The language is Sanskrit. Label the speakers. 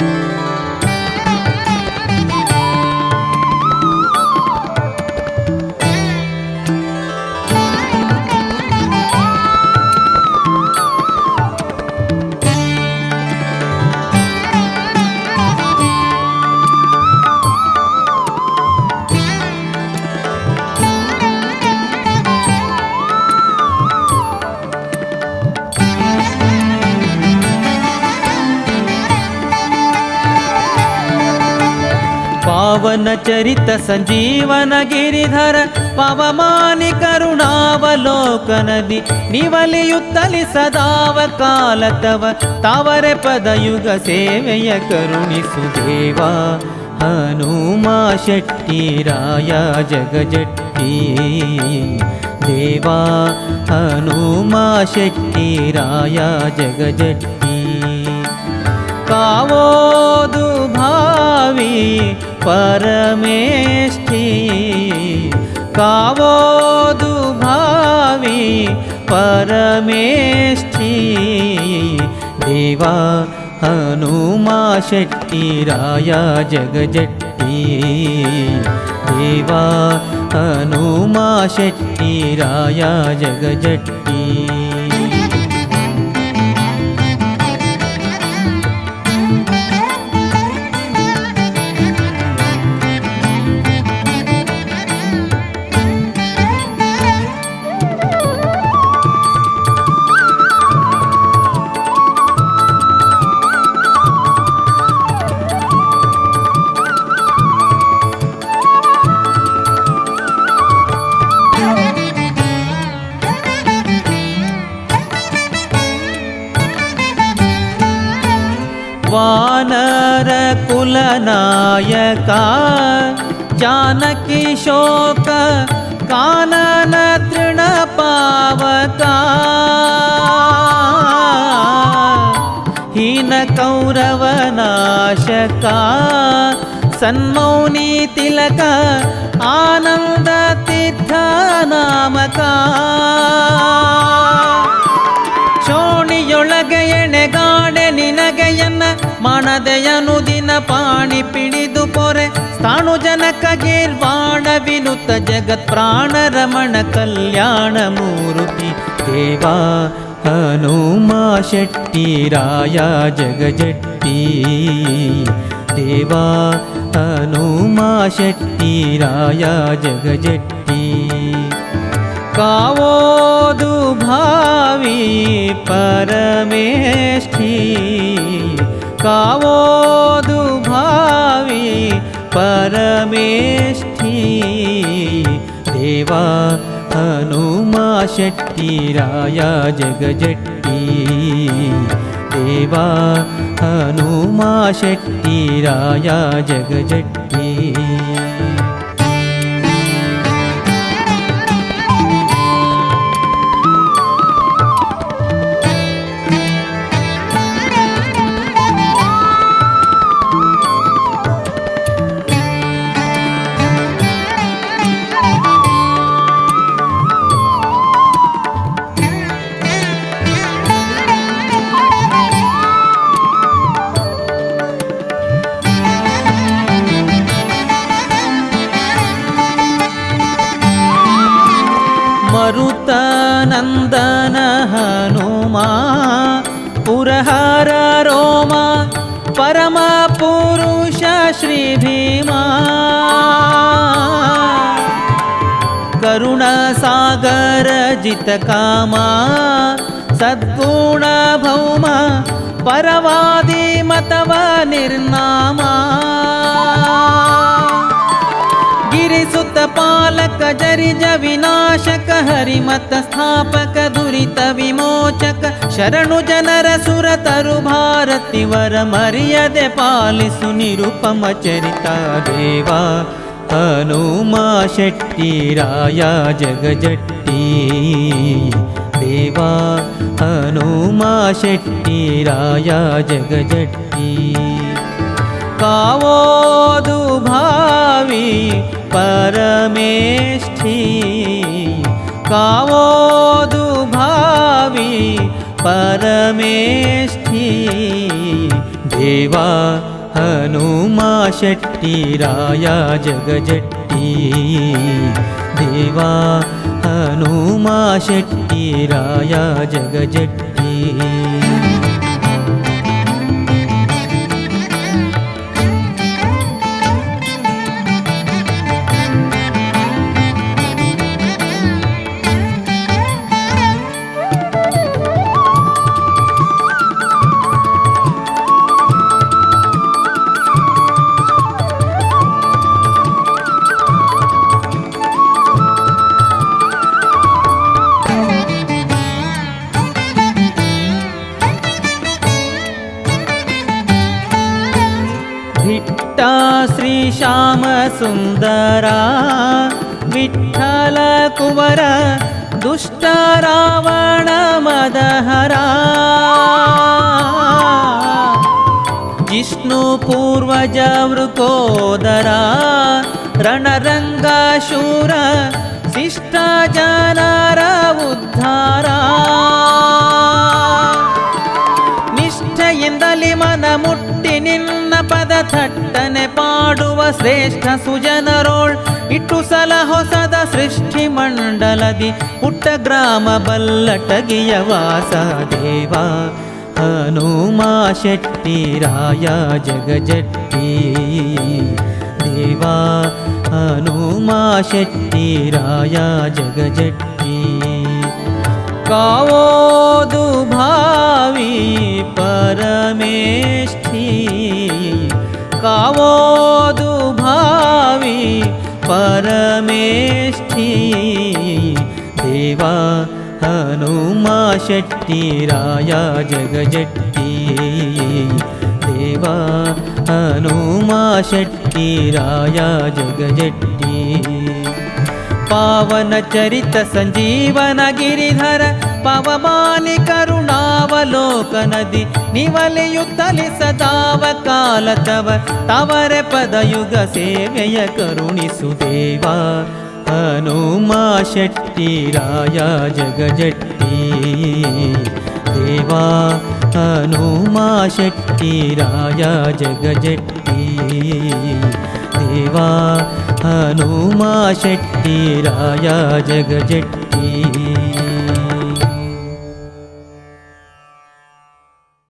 Speaker 1: you ಪಾವನ ಚರಿತ ಸಂಜೀವನ ಗಿರಿಧರ, ಪವಮಾನಿ ಕರುಣಾವಲೋಕನದಿ ನಿವಲಿಯುತ್ತಲಿ ಸದಾವ ಕಾಲ ತವ ತಾವರೆ ಪದಯುಗ ಸೇವೆಯ ಕರುಣಿಸು ದೇವಾ. ಹನುಮಾ ಶೆಟ್ಟಿ ರಾಯ ಜಗಜಟ್ಟಿ. ದೇವಾ, ಹನುಮಾ ಶೆಟ್ಟಿ ರಾಯ ಜಗಜಟ್ಟಿ. ಕಾವೋದು ಭಾವಿ परमेष्ठि कावो दुभाी परमेष्ठि। देवा हनुमा शट्टिराया जगजट्टि देवा हनुमा शट्टिराया जगजट्टी வானர குலநாயகா ஜானகி शोक कानन तृणपावका हीन कौरवनाशका सन्मौनी तिलक आनन्दतीर्थनामका ಮಣದೆಯನು ದಿನ ಪಾಣಿ ಪಿಡಿದು ಪೊರೆ. ಸ್ಥಾಣು ಜನಕ ಗೀರ್ವಾಣ ವಿನುತ ಜಗತ್ ಪ್ರಾಣ ರಮಣ ಕಲ್ಯಾಣ ಮೂರುತಿ. ದೇವಾ, ಹನುಮಾ ಶೆಟ್ಟಿ, ರಾಯ ಜಗಜಟ್ಟಿ. ದೇವಾ, ಹನುಮಾ ಶೆಟ್ಟಿ, ರಾಯ ಜಗಜಟ್ಟಿ. ಕಾವೋದು ಭಾವಿ ಪರಮೇಷ್ಠಿ. कावोदु दुभावी परमेष्ठी देवा हनुमा शट्टिराया जगजट्टि देवा हनुमा शट्टिराया जगजट्टि मरुतनन्दन हनुमा पुरहर रोमा परमपुरुष श्रीभीमा करुणसागर जितकामा सद्गुणभौमा परवादी मतव निर्नामा गिरिसुतपालक जरिज विनाशक हरिमत स्थापक दुरित विमोचक शरणु शरणुजनर सुरतरु भारति वर पालिसु निरुपम चरिता देवा हनुमा शेट्टिराया जगजट्टी देवा हनुमा शेट्टी राया जगजट्टी कावो दु मेष्ठि कावो दुभावि परमेष्ठि। देवा हनुमा हनुमाट्टि राया जगजट्टि देवा हनुमा षट्टी राया जगजट्टि श्रीश्यामसुन्दरा विठ्ठल कुवर दुष्ट रावण मदहरा जिष्णु पूर्वज वृकोदरा रणरङ्गशूर शिष्ट जनर उद्धारा ನಿಷ್ಠೆಯಿಂದಲಿ ಮನ ಮುಟ್ಟಿ ನಿನ್ನ ಪದ ಥಟ್ಟನೆ ಪಾಡುವ ಶ್ರೇಷ್ಠ ಸುಜನರೋಳ್ ಇಟ್ಟು ಸಲ ಹೊಸದ ಸೃಷ್ಟಿ ಮಂಡಲದಿ ಪುಟ್ಟ ಗ್ರಾಮ ಬಲ್ಲಟಗಿಯ ವಾಸ ದೇವ ಹನುಮಾ ಶೆಟ್ಟಿರಾಯ ಜಗಜಟ್ಟಿ ದೇವಾ ಹನುಮಾ ಶೆಟ್ಟಿರಾಯ ಜಗಜಟ್ಟಿ ಕಾವೋದು ಭಾವಿ ಪರಮೇಷ್ಠಿ ಕಾವೋದು ಭಾವಿ परमेष्ठी देवा हनुमा मा शट्टि राय जगजट्टि देवा हनु मा जगजट्टी राय जगज्टि पावनचरित सञ्जीवनगिरिधर ಪವಮಾಲಿ ಕರುಣಾವಲೋಕನದಿ ನಿವಲೆಯುತ್ತಲಿ ಸದಾವ ಕಾಲ ತವ ತವರೆ ಪದಯುಗ ಸೇವೆಯ ಕರುಣಿಸು ದೇವಾ ಹನುಮಾ ಶೆಟ್ಟಿರಾಯ ಜಗಜಟ್ಟಿ ದೇವಾ ಹನುಮಾ ಶೆಟ್ಟಿರಾಯ ಜಗಜಟ್ಟಿ ದೇವಾ ಹನುಮಾ ಶೆಟ್ಟಿರಾಯ ಜಗಜಟ್ಟಿ